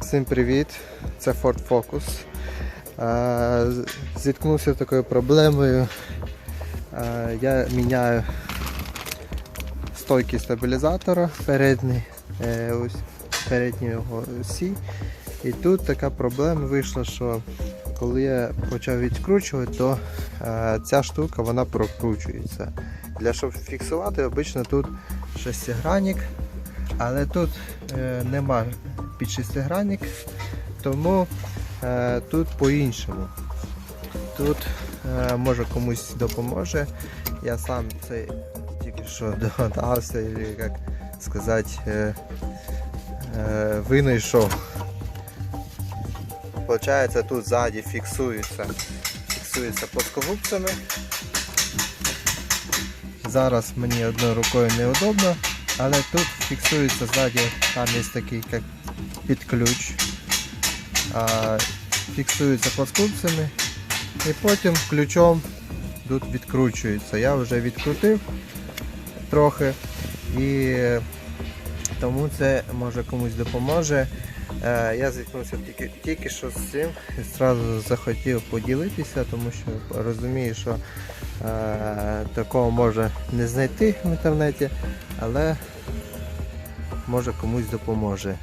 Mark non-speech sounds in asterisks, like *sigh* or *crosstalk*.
Всім привіт! Це Ford Focus. Е, Зіткнувся з такою проблемою. Е, Я міняю стойки стабілізатора передні, е, ось переднього осі. І тут така проблема вийшла, що коли я почав відкручувати, то ця штука вона прокручується. Для щоб фіксувати, обично тут шестигранник, але тут нема під шестигранник, тому е, тут по-іншому. Тут е, може комусь допоможе. Я сам це тільки що *laughs* догадався, як сказати, е, е, винайшов. Получається, тут ззаді фіксується, фіксується плоскогубцями. Зараз мені одною рукою неудобно, але тут фіксується ззаді, там є такий як під ключ. А, фіксується плоскогубцями і потім ключом тут відкручується. Я вже відкрутив трохи і тому це може комусь допоможе. Е, Я зіткнувся тільки, тільки що з цим і одразу захотів поділитися, тому що розумію, що е, такого може не знайти в інтернеті, але може комусь допоможе.